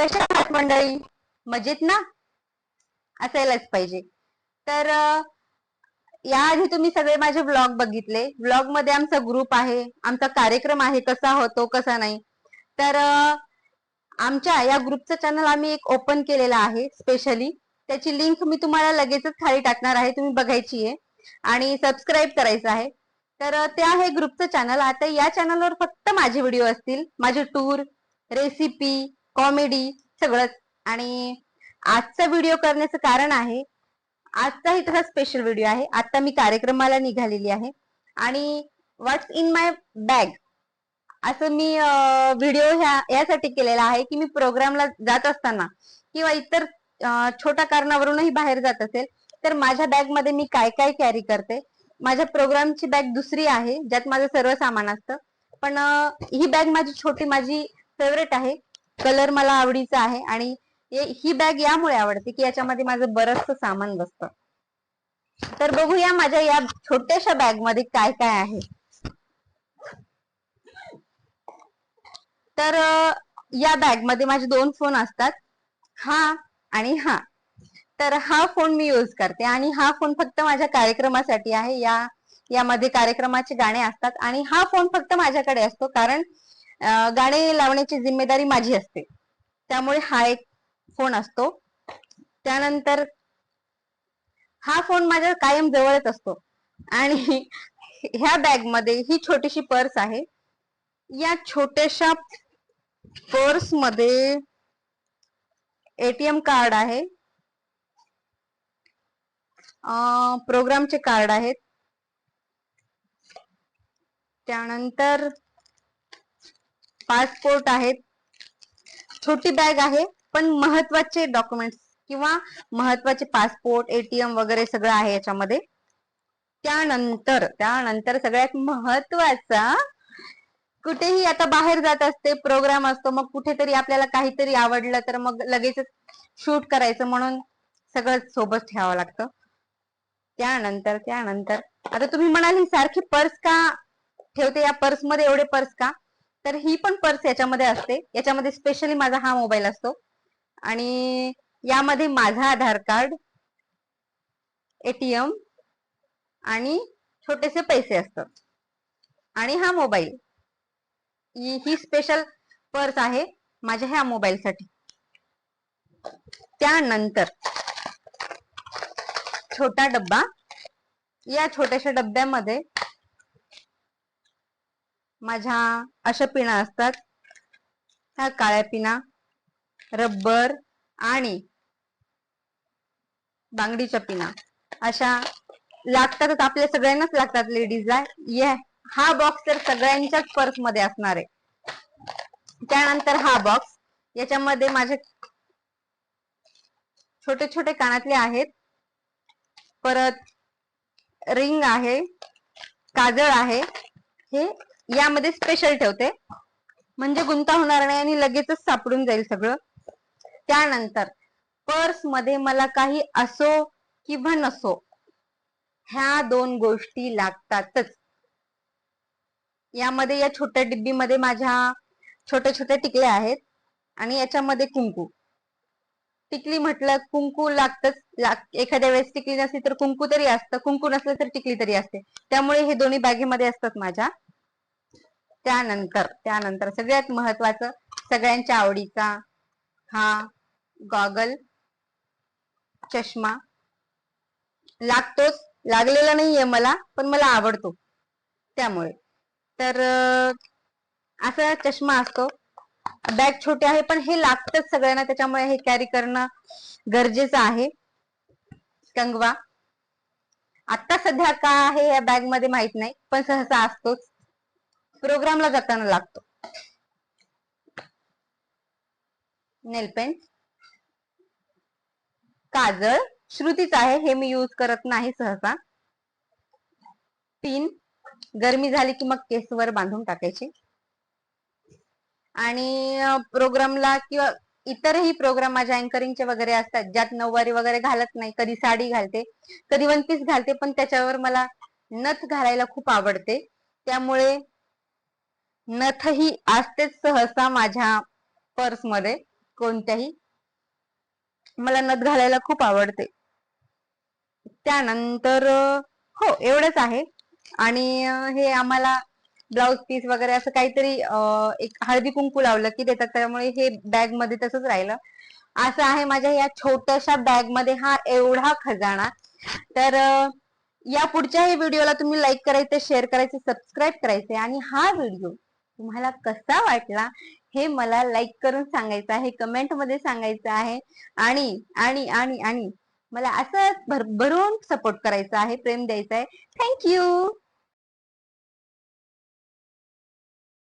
कशा आहात मंडळी? मजेत ना? असायलाच पाहिजे. तर याआधी तुम्ही सगळे माझे ब्लॉग बघितले. ब्लॉगमध्ये आमचा ग्रुप आहे. आमचा कार्यक्रम आहे कसा होतो कसा नाही. तर आमच्या या ग्रुपचं चॅनल आम्ही एक ओपन केलेला आहे स्पेशली त्याची लिंक मी तुम्हाला लगेचच खाली टाकणार आहे. तुम्ही बघायची आहे. आणि सबस्क्राईब करायचं आहे. तर ते आहे ग्रुपचं चॅनल आता या चॅनलवर फक्त माझे व्हिडिओ असतील. माझे टूर रेसिपी कॉमेडी सगळंच. आणि आजचा व्हिडिओ करण्याचं कारण आहे आजचाही तसा स्पेशल व्हिडिओ आहे. आता मी कार्यक्रमाला निघालेली आहे. आणि व्हॉट्स इन माय बॅग असं मी व्हिडिओ ह्या यासाठी केलेला आहे की मी प्रोग्रामला जात असताना किंवा इतर छोट्या कारणावरूनही बाहेर जात असेल तर माझ्या बॅगमध्ये मी काय काय कॅरी करते? माझ्या प्रोग्रामची बॅग दुसरी आहे ज्यात माझं सर्व सामान असतं. पण ही बॅग माझी छोटी माझी फेवरेट आहे. कलर मला आवडीचा आहे आणि ही बॅग यामुळे आवडते की याच्यामध्ये माझं बरचसं सामान बसतं. तर बघूया माझ्या या छोट्याशा बॅगमध्ये काय काय आहे. तर या बॅगमध्ये माझे दोन फोन असतात. हा आणि हा. तर हा फोन मी यूज करते आणि हा फोन फक्त माझ्या कार्यक्रमासाठी आहे. या यामध्ये कार्यक्रमाचे गाणे असतात आणि हा फोन फक्त माझ्याकडे असतो. कारण गाणे लावण्याची जिम्मेदारी माझी असते. त्यामुळे हा एक फोन असतो. त्यानंतर हा फोन माझ्या कायम जवळच असतो. आणि ह्या बॅगमध्ये ही छोटीशी पर्स आहे. या छोट्याशा पर्समध्ये एटीएम कार्ड आहे. प्रोग्रामचे कार्ड आहेत. त्यानंतर पासपोर्ट आहेत छोटी बॅग आहे पण महत्त्वाचे डॉक्युमेंट्स किंवा महत्त्वाचे पासपोर्ट एटीएम वगैरे सगळं आहे याच्यामध्ये. त्यानंतर त्यानंतर सगळ्यात महत्त्वाचा कुठेही आता बाहेर जात असते प्रोग्राम असतो मग कुठेतरी आपल्याला काहीतरी आवडलं तर मग लगेचच शूट करायचं म्हणून सगळं सोबत ठेवावं लागतं. त्यानंतर त्यानंतर आता तुम्ही म्हणाल ही सारखी पर्स का ठेवते? या पर्समध्ये एवढे पर्स का? तर ही पण पर्स याच्यामध्ये असते. याच्यामध्ये स्पेशली माझा हा मोबाईल असतो. आणि यामध्ये माझा आधार कार्ड एटीएम आणि छोटेसे पैसे असतात. आणि हा मोबाईल ही स्पेशल पर्स आहे माझ्या ह्या मोबाईल साठी. त्यानंतर छोटा डब्बा. या छोट्याशा डब्यामध्ये माझ्या अशा पिना असतात. ह्या काळ्या पिना रब्बर आणि बांगडीच्या पिना अशा लागतातच आपल्या सगळ्यांनाच लागतात लेडीजला ये हा बॉक्स तर सगळ्यांच्याच पर्समध्ये असणार आहे. त्यानंतर हा बॉक्स याच्यामध्ये माझे छोटे छोटे कानातले आहेत. परत रिंग आहे काजळ आहे. हे यामध्ये स्पेशल ठेवते. म्हणजे गुंता होणार नाही आणि लगेचच सापडून जाईल सगळं. त्यानंतर पर्समध्ये मला काही असो किंवा नसो ह्या दोन गोष्टी लागतातच. यामध्ये या छोट्या डिब्बीमध्ये माझ्या छोट्या छोट्या टिकल्या आहेत आणि याच्यामध्ये कुंकू. टिकली म्हटलं कुंकू लागतच लाग एखाद्या वेळेस टिकली नसली तर कुंकू तरी असतं कुंकू नसलं तर टिकली तरी असते. त्यामुळे हे दोन्ही बॅगेमध्ये असतात माझ्या. त्यानंतर त्यानंतर सगळ्यात महत्वाचं सगळ्यांच्या आवडीचा हा गॉगल चष्मा. लागतोच लागलेला नाहीये मला पण मला आवडतो त्यामुळे. तर असा चष्मा असतो. बॅग छोटी आहे पण हे लागतच सगळ्यांना त्याच्यामुळे हे कॅरी करणं गरजेचं आहे. कंगवा. आता सध्या का आहे या बॅगमध्ये माहीत नाही पण सहसा असतोच. प्रोग्रामला जाताना लागतो. नेलपेन काजळ. श्रुतीच आहे हे मी यूज करत नाही सहसा. पिन. गरमी झाली की मग केसवर बांधून टाकायची. आणि प्रोग्रामला किंवा इतरही प्रोग्राम माझ्या अँकरिंगचे वगैरे असतात ज्यात नऊवारी वगैरे घालत नाही कधी साडी घालते कधी वन पीस घालते पण त्याच्यावर मला नथ घालायला खूप आवडते. त्यामुळे नथही असतेच सहसा माझ्या पर्समध्ये कोणत्याही. मला नथ घालायला खूप आवडते. त्यानंतर हो एवढंच आहे. आणि हे आम्हाला ब्लाउज पीस वगैरे असं काहीतरी एक हळदी कुंकू लावलं की देतात. त्यामुळे हे बॅगमध्ये तसंच राहिलं. असं आहे माझ्या या छोट्याशा बॅगमध्ये हा एवढा खजाना. तर या पुढच्याही व्हिडिओला तुम्ही लाईक करायचं शेअर करायचं सबस्क्राईब करायचे. आणि हा व्हिडिओ तुम्हाला कसा वाटला हे मला लाईक करून सांगायचं आहे कमेंटमध्ये सांगायचं आहे आणि आणि आणि आणि मला असंच भरभरून सपोर्ट करायचा आहे प्रेम द्यायचं आहे. थँक्यू